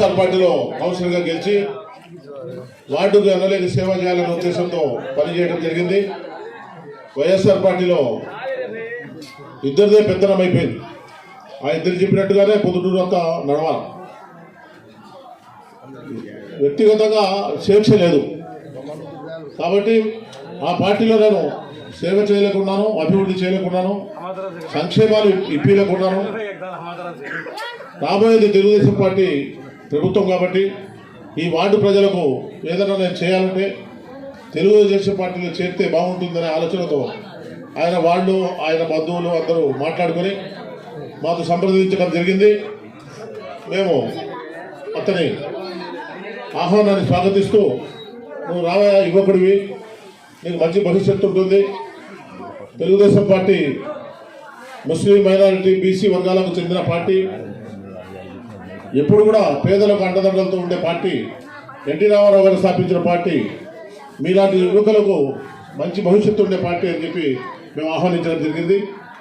వైఎస్ఆర్ పార్టీలో కౌన్సిలర్గా గెలిచి వార్డుకు ఎమ్మెల్యేకి సేవ చేయాలనే ఉద్దేశంతో పనిచేయడం జరిగింది. వైఎస్ఆర్ పార్టీలో ఇద్దరిదే పెత్తనం అయిపోయింది. ఆ ఇద్దరు చెప్పినట్టుగానే పొద్దుటూరు అంతా నడవాలి. వ్యక్తిగతంగా స్వేచ్ఛ లేదు. కాబట్టి ఆ పార్టీలో నేను సేవ చేయలేకున్నాను అభివృద్ధి చేయలేకున్నాను సంక్షేమాలు ఇప్పలేకున్నాను. రాబోయేది తెలుగుదేశం పార్టీ ప్రభుత్వం కాబట్టి ఈ వార్డు ప్రజలకు ఏదైనా నేను చేయాలంటే తెలుగుదేశం పార్టీలో చేరితే బాగుంటుందనే ఆలోచనతో ఆయన వాళ్ళు ఆయన బంధువులు అందరూ మాట్లాడుకొని మాకు సంప్రదించడం జరిగింది. మేము అతని ఆహ్వానాన్ని స్వాగతిస్తూ నువ్వు రావయా యువకుడివి నీకు మంచి భవిష్యత్తు ఉంటుంది. Telugudesam party Muslim minority BC వర్గాలకు చెందిన పార్టీ. ఎప్పుడు కూడా పేదలకు అండదండలతో ఉండే పార్టీ ఎన్టీ రామారావు గారు స్థాపించిన పార్టీ మీలాంటి యువకులకు మంచి భవిష్యత్తు ఉండే పార్టీ అని చెప్పి మేము ఆహ్వానించడం జరిగింది.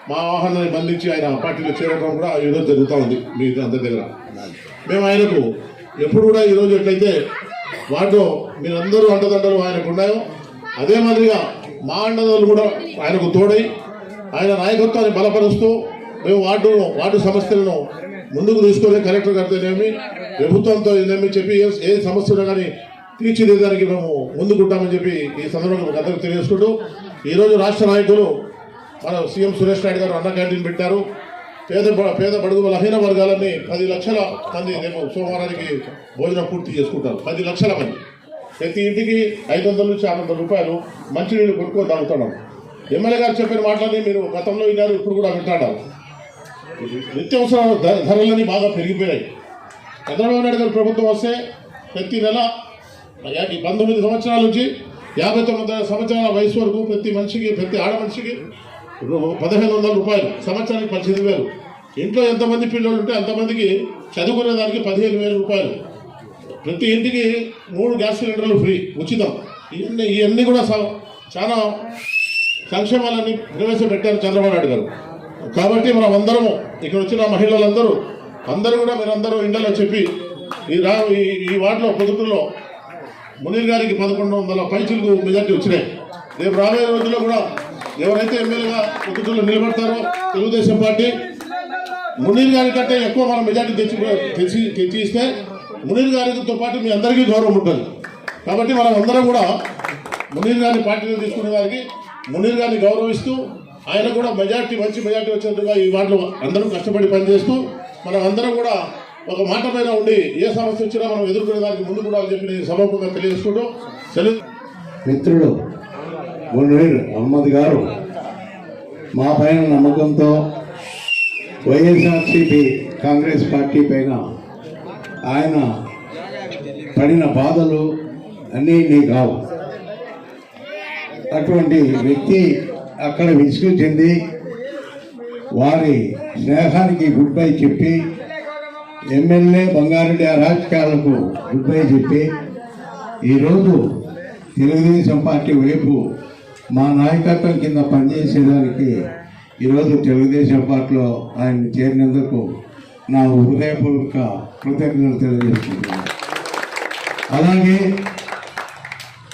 మా ఆహ్వానాన్ని బంధించి ఆయన పార్టీలో చేరడం కూడా ఈరోజు జరుగుతూ ఉంది మీ అందరి దగ్గర. మేము ఆయనకు ఎప్పుడు కూడా ఈరోజు ఎట్లయితే వాటిలో మీరందరూ అండదండలు ఆయనకు ఉన్నాయో అదే మాదిరిగా మా అండదండలు కూడా ఆయనకు తోడై ఆయన నాయకత్వాన్ని బలపరుస్తూ మేము వార్డు వార్డు సమస్యలను ముందుకు తీసుకొని కలెక్టర్ గారితోనేమి ప్రభుత్వంతో ఏమి చెప్పి ఏ ఏ సమస్యలు కానీ తీర్చిదిద్దడానికి మేము ముందుకుంటామని చెప్పి ఈ సందర్భంగా మీకు తెలియజేసుకుంటూ ఈరోజు రాష్ట్ర నాయకులు మన సీఎం సురేష్ నాయుడు గారు అన్న క్యాంటీన్ పెట్టారు. పేద పేద బడుగు బలహీన వర్గాలన్నీ పది లక్షల మంది రేపు సోమవారానికి భోజనం పూర్తి చేసుకుంటారు. పది లక్షల మంది. ప్రతి ఇంటికి ఐదు వందల నుంచి ఆరు వందల రూపాయలు మంచినీళ్ళు కొనుక్కొని తాగుతున్నాం. ఎమ్మెల్యే గారు చెప్పిన మాటలని మీరు గతంలో విన్నారు ఇప్పుడు కూడా వింటాడారు నిత్యావసర ధ- ధరలన్నీ బాగా పెరిగిపోయాయి. చంద్రబాబు నాయుడు గారి ప్రభుత్వం వస్తే ప్రతి నెల పంతొమ్మిది సంవత్సరాల నుంచి యాభై తొమ్మిది సంవత్సరాల వయసు వరకు ప్రతి మనిషికి ప్రతి ఆడ మనిషికి పదిహేను వందల రూపాయలు సంవత్సరానికి పద్దెనిమిది వేలు. ఇంట్లో ఎంతమంది పిల్లలు ఉంటే అంతమందికి చదువుకునే దానికి పదిహేను వేల రూపాయలు. ప్రతి ఇంటికి మూడు గ్యాస్ సిలిండర్లు ఫ్రీ ఉచితం. ఇవన్నీ ఇవన్నీ కూడా చాలా సంక్షేమాలన్నీ ప్రవేశపెట్టారు చంద్రబాబు నాయుడు గారు. కాబట్టి మనం అందరము ఇక్కడ వచ్చిన మహిళలందరూ అందరూ కూడా మీరందరూ ఇండలో చెప్పి ఈ రా ఈ ఈ వార్డులో పొదుపులో మునీర్ గారికి పదకొండు వందల పైచులకు మెజార్టీ వచ్చినాయి. రేపు రాబోయే రోజుల్లో కూడా ఎవరైతే ఎమ్మెల్యేగా పొద్దుతుల్లో నిలబడతారో తెలుగుదేశం పార్టీ మునీర్ గారి కంటే ఎక్కువ మనం మెజార్టీ తెచ్చి తెచ్చి తెచ్చి ఇస్తే మునీర్ గారితో పాటు మీ అందరికీ గౌరవం ఉంటుంది. కాబట్టి మనం అందరం కూడా మునీర్ గారిని పార్టీలో తీసుకునే వారికి మునీర్ గారిని గౌరవిస్తూ ఆయన కూడా మెజార్టీ మంచి మెజార్టీ వచ్చినట్టుగా ఈ వాటిలో అందరూ కష్టపడి పనిచేస్తూ మనం అందరం కూడా ఒక మాట పైన ఉండి ఏ సమస్య వచ్చినా మనం ఎదుర్కొనే దానికి ముందు కూడా అని చెప్పి నేను సభాముఖంగా తెలియజేసుకుంటూ సెలవు. మిత్రుడు మునీర్ అహ్మద్ గారు మా పైన నమ్మకంతో వైఎస్ఆర్సీపీ కాంగ్రెస్ పార్టీ పైన ఆయన పడిన బాధలు అన్నీ నీ కావు అటువంటి వ్యక్తి అక్కడ విసుగు చెంది వారి స్నేహానికి గుడ్ బై చెప్పి ఎమ్మెల్యే బంగారెడ్డి అరాజకాలకు గుడ్ బై చెప్పి ఈరోజు తెలుగుదేశం పార్టీ వైపు మా నాయకత్వం కింద పనిచేసేదానికి ఈరోజు తెలుగుదేశం పార్టీలో ఆయన చేరినందుకు నా హృదయపూర్వక కృతజ్ఞతలు తెలియజేస్తున్నాను. అలాగే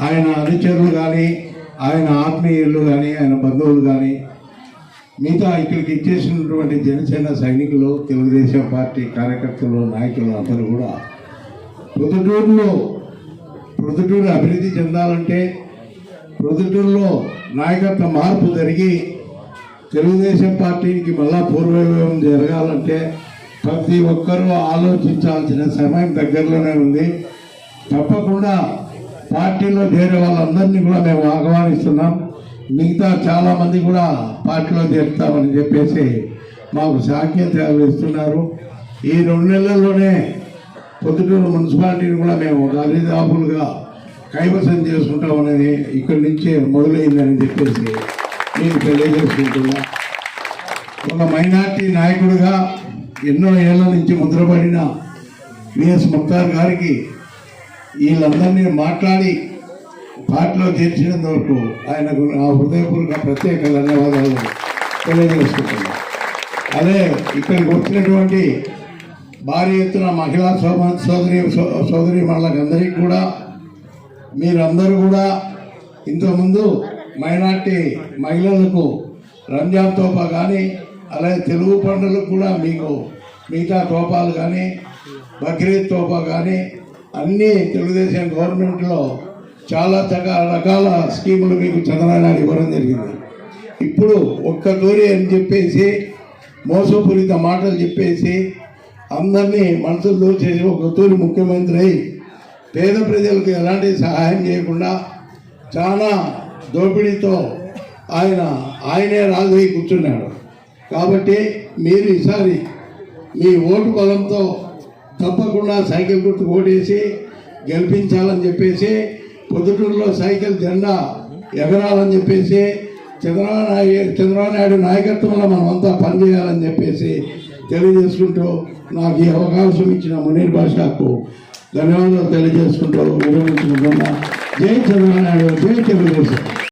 ఆయన అనుచరులు కానీ ఆయన ఆత్మీయులు కానీ ఆయన బంధువులు కానీ మిగతా ఇక్కడికి ఇచ్చేసినటువంటి జనసేన సైనికులు తెలుగుదేశం పార్టీ కార్యకర్తలు నాయకులు అందరూ కూడా ప్రొద్దుటూరులో ప్రొద్దుటూరు అభివృద్ధి చెందాలంటే ప్రొద్దుటూరులో నాయకత్వ మార్పు జరిగి తెలుగుదేశం పార్టీకి మళ్ళా పూర్వవైభవం జరగాలంటే ప్రతి ఒక్కరూ ఆలోచించాల్సిన సమయం దగ్గరలోనే ఉంది. తప్పకుండా పార్టీలో చేరే వాళ్ళందరినీ కూడా మేము ఆహ్వానిస్తున్నాం. మిగతా చాలా మంది కూడా పార్టీలో చేరుతామని చెప్పేసి మాకు సాంకేతికాలు ఇస్తున్నారు. ఈ రెండు నెలల్లోనే పొద్దుటూరు మున్సిపాలిటీని కూడా మేము దరిదాపులుగా కైవసం చేసుకుంటాం అనేది ఇక్కడి నుంచే మొదలైందని చెప్పేసి నేను తెలియజేసుకుంటున్నా. ఒక మైనార్టీ నాయకుడిగా ఎన్నో ఏళ్ళ నుంచి ముద్రపడిన విఎస్ ముక్తార్ గారికి వీళ్ళందరినీ మాట్లాడి పాటలో చేర్చినంత వరకు ఆయనకు నా హృదయపూర్వక ప్రత్యేక ధన్యవాదాలు తెలియజేసుకుంటున్నాను అదే ఇక్కడికి వచ్చినటువంటి భారీ ఎత్తున మహిళా సోమ సోదరి సోదరి అందరికీ కూడా మీరందరూ కూడా ఇంతకుముందు మైనార్టీ మహిళలకు రంజాన్ తోపా కానీ అలాగే తెలుగు పండుగలకు కూడా మీకు మిగతా తోపాలు కానీ బక్రీద్ తోపా కానీ అన్నీ తెలుగుదేశం గవర్నమెంట్లో చాలా చక్క రకాల స్కీములు మీకు చంద్రబాబు ఇవ్వడం జరిగింది. ఇప్పుడు ఒక్క దూరే అని చెప్పేసి మోసపూరిత మాటలు చెప్పేసి అందరినీ మనసులు దోచేసి ఒక తూరి ముఖ్యమంత్రి అయి పేద ప్రజలకు ఎలాంటి సహాయం చేయకుండా చాలా దోపిడీతో ఆయన ఆయనే రాజు కూర్చున్నాడు. కాబట్టి మీరు ఈసారి మీ ఓటు బలంతో తప్పకుండా సైకిల్ గుర్తు ఓడేసి గెలిపించాలని చెప్పేసి పొద్దుటూరులో సైకిల్ జెండా ఎగరాలని చెప్పేసి చంద్రబాబు నాయుడు చంద్రబాబు నాయుడు నాయకత్వంలో మనమంతా పనిచేయాలని చెప్పేసి తెలియజేసుకుంటూ నాకు ఈ అవకాశం ఇచ్చిన మునీర్ భాషకు ధన్యవాదాలు తెలియజేసుకుంటూ విరమించుకుంటున్నా. జై చంద్రబాబు నాయుడు జై తెలుగుదేశం.